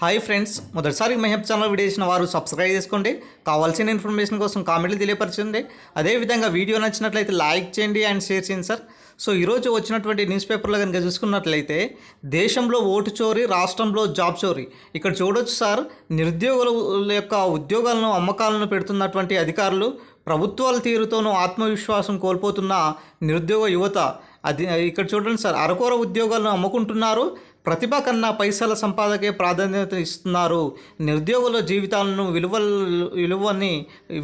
Hi friends మొదటిసారి మహబ్ channel video చేసిన వారు సబ్స్క్రైబ్ చేసుకోండి. కావాల్సిన ఇన్ఫర్మేషన్ కోసం కామెంట్లు తెలియపరచండి. అదేవిధంగా వీడియో నచ్చినట్లయితే లైక్ చేయండి అండ్ షేర్ చేయండి సార్ సో ఈరోజు వచ్చినటువంటి న్యూస్ పేపర్లో కనుక చూసుకున్నట్లయితే దేశంలో ఓటు చోరీ రాష్ట్రంలో జాబ్ చోరీ. ఇక్కడ చూడొచ్చు సార్ నిరుద్యోగుల యొక్క ఉద్యోగాలను అమ్మకాలను పెడుతున్నటువంటి అధికారులు ప్రభుత్వాల తీరుతోనూ ఆత్మవిశ్వాసం కోల్పోతున్న నిరుద్యోగ యువత. అది ఇక్కడ చూడండి సార్ అరకొర ఉద్యోగాలను అమ్ముకుంటున్నారు. ప్రతిభ కన్నా పైసల సంపాదకే ప్రాధాన్యత ఇస్తున్నారు. నిరుద్యోగుల జీవితాలను విలువ విలువని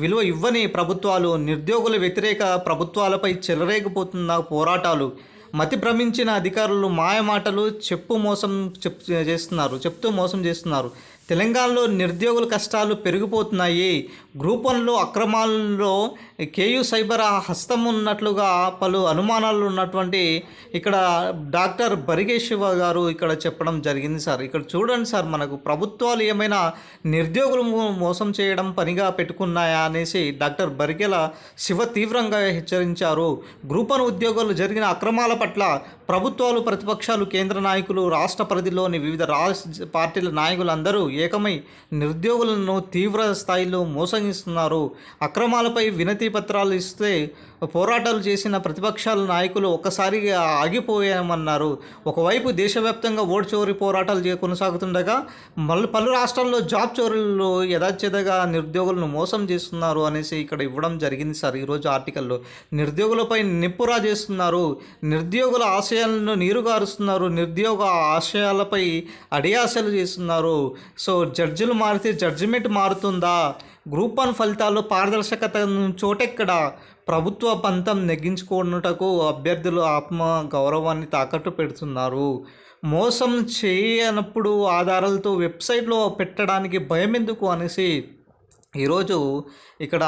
విలువ ఇవ్వని ప్రభుత్వాలు నిరుద్యోగుల వ్యతిరేక ప్రభుత్వాలపై చెలరేగిపోతున్న పోరాటాలు. మతి భ్రమించిన అధికారులు మాయమాటలు చెప్పు మోసం చెప్ చేస్తున్నారు చెప్తూ మోసం చేస్తున్నారు. తెలంగాణలో నిరుద్యోగుల కష్టాలు పెరిగిపోతున్నాయి. గ్రూప్ వన్లో అక్రమాల్లో కేయు సైబర్ హస్తం ఉన్నట్లుగా పలు అనుమానాలు ఉన్నటువంటి ఇక్కడ డాక్టర్ బరిగేశివ గారు ఇక్కడ చెప్పడం జరిగింది సార్. ఇక్కడ చూడండి సార్ మనకు ప్రభుత్వాలు ఏమైనా నిరుద్యోగులు మోసం చేయడం పనిగా పెట్టుకున్నాయా అనేసి డాక్టర్ బరిగెల శివ తీవ్రంగా హెచ్చరించారు. గ్రూప్ వన్ ఉద్యోగాలు జరిగిన అక్రమాల పట్ల ప్రభుత్వాలు ప్రతిపక్షాలు కేంద్ర నాయకులు రాష్ట్ర పరిధిలోని వివిధ రాష్ట్ర పార్టీల నాయకులందరూ ఏకమై నిరుద్యోగులను తీవ్ర స్థాయిలో మోసగిస్తున్నారు. అక్రమాలపై వినతి పత్రాలు ఇస్తే పోరాటాలు చేసిన ప్రతిపక్షాల నాయకులు ఒక్కసారిగా ఆగిపోయామన్నారు. ఒకవైపు దేశవ్యాప్తంగా ఓటు చోరీ పోరాటాలు చే- కొనసాగుతుండగా మళ్ళీ పలు రాష్ట్రాల్లో జాబ్ చోరీలు యథాచేతగా నిరుద్యోగులను మోసం చేస్తున్నారు అనేసి ఇక్కడ ఇవ్వడం జరిగింది సార్. ఈరోజు ఆర్టికల్లో నిరుద్యోగులపై నిప్పురా చేస్తున్నారు. నిరుద్యోగుల ఆశయాలను నీరుగారుస్తున్నారు. నిరుద్యోగ ఆశయాలపై అడియాశలు చేస్తున్నారు. సో జడ్జిలు మారితే జడ్జిమెంట్ మారుతుందా? గ్రూప్ వన్ ఫలితాల్లో పారదర్శకత చోటెక్కడ? ప్రభుత్వ పంతం నెగ్గించుకున్నటకు అభ్యర్థులు ఆత్మ గౌరవాన్ని తాకట్టు పెడుతున్నారు. మోసం చేయనప్పుడు ఆధారాలతో వెబ్సైట్లో పెట్టడానికి భయం ఎందుకు అనేసి ఈరోజు ఇక్కడ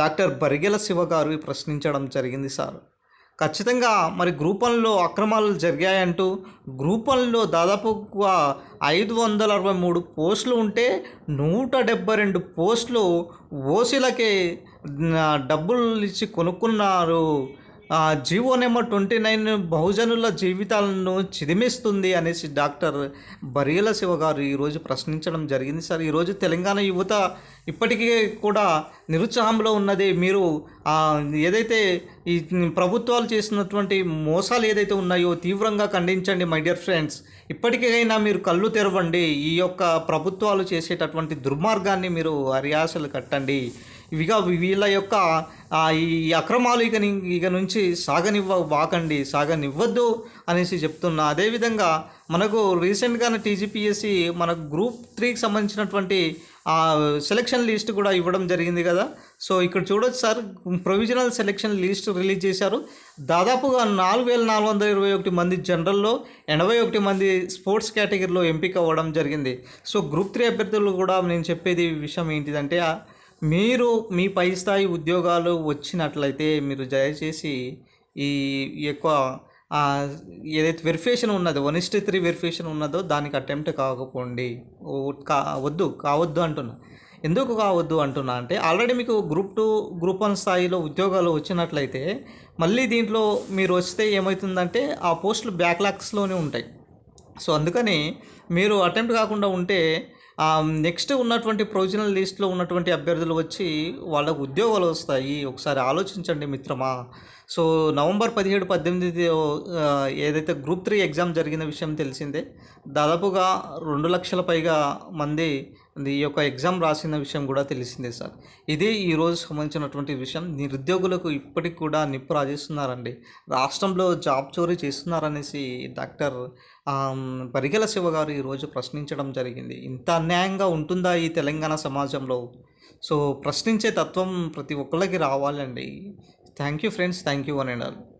డాక్టర్ బరిగెల శివ గారు ప్రశ్నించడం జరిగింది సార్. ఖచ్చితంగా మరి గ్రూప్ వన్లో అక్రమాలు జరిగాయంటూ గ్రూప్ వన్లో దాదాపుగా ఐదు వందల అరవై మూడు పోస్టులు ఉంటే నూట డెబ్బై రెండు పోస్టులు ఓసీలకే డబ్బులు ఇచ్చి కొనుక్కున్నారు. జీవో నెంబర్ ట్వంటీ నైన్ బహుజనుల జీవితాలను చిదిమిస్తుంది అనేసి డాక్టర్ బరియల శివ గారు ఈరోజు ప్రశ్నించడం జరిగింది. సార్ ఈరోజు తెలంగాణ యువత ఇప్పటికీ కూడా నిరుత్సాహంలో ఉన్నది. మీరు ఏదైతే ఈ ప్రభుత్వాలు చేసినటువంటి మోసాలు ఏదైతే ఉన్నాయో తీవ్రంగా ఖండించండి మై డియర్ ఫ్రెండ్స్ ఇప్పటికైనా మీరు కళ్ళు తెరవండి. ఈ యొక్క ప్రభుత్వాలు చేసేటటువంటి దుర్మార్గాన్ని మీరు అరియాసలు కట్టండి. ఇవిగా వీళ్ళ యొక్క ఈ అక్రమాలు ఇక ఇక నుంచి సాగనివ్వ వాకండి సాగనివ్వద్దు అనేసి చెప్తున్నా. అదేవిధంగా మనకు రీసెంట్గానే టీజీపీఎస్సి మన గ్రూప్ త్రీకి సంబంధించినటువంటి ఆ సెలక్షన్ లిస్ట్ కూడా ఇవ్వడం జరిగింది కదా. సో ఇక్కడ చూడొచ్చు sir provisional selection list release చేశారు. దాదాపుగా నాలుగు వేల నాలుగు వందల ఇరవై ఒకటి మంది జనరల్లో ఎనభై ఒకటి మంది స్పోర్ట్స్ కేటగిరీలో ఎంపిక అవ్వడం జరిగింది. సో గ్రూప్ త్రీ అభ్యర్థులు కూడా నేను చెప్పేది విషయం ఏంటిదంటే మీరు మీ పై స్థాయి ఉద్యోగాలు వచ్చినట్లయితే మీరు దయచేసి ఈ ఎక్కువ ఏదైతే వెరిఫికేషన్ ఉన్నదో వన్ ఇస్టీ త్రీ వెరిఫికేషన్ ఉన్నదో దానికి అటెంప్ట్ కాకపోండి. కా వద్దు కావద్దు అంటున్నా. ఎందుకు కావద్దు అంటున్నా అంటే ఆల్రెడీ మీకు గ్రూప్ టూ గ్రూప్ వన్ స్థాయిలో ఉద్యోగాలు వచ్చినట్లయితే మళ్ళీ దీంట్లో మీరు వస్తే ఏమవుతుందంటే ఆ పోస్టులు బ్యాక్లాగ్స్లోనే ఉంటాయి. సో అందుకని మీరు అటెంప్ట్ కాకుండా ఉంటే నెక్స్ట్ ఉన్నటువంటి ప్రొవిజనల్ లిస్ట్లో ఉన్నటువంటి అభ్యర్థులు వచ్చి వాళ్ళకు ఉద్యోగాలు వస్తాయి. ఒకసారి ఆలోచించండి మిత్రమా. సో నవంబర్ పదిహేడు పద్దెనిమిది ఏదైతే గ్రూప్ త్రీ ఎగ్జామ్ జరిగిన విషయం తెలిసిందే దాదాపుగా రెండు లక్షల పైగా మంది ఈ యొక్క ఎగ్జామ్ రాసిన విషయం కూడా తెలిసిందే సార్. ఇదే ఈరోజు సంబంధించినటువంటి విషయం. నిరుద్యోగులకు ఇప్పటికి కూడా నిప్పు రాజేస్తున్నారండి. రాష్ట్రంలో జాబ్ చోరీ చేస్తున్నారనేసి డాక్టర్ పరిగెల శివ గారు ఈరోజు ప్రశ్నించడం జరిగింది. ఇంత అన్యాయంగా ఉంటుందా ఈ తెలంగాణ సమాజంలో? సో ప్రశ్నించే తత్వం ప్రతి ఒక్కళ్ళకి రావాలండి. Thank you friends. Thank you one and all.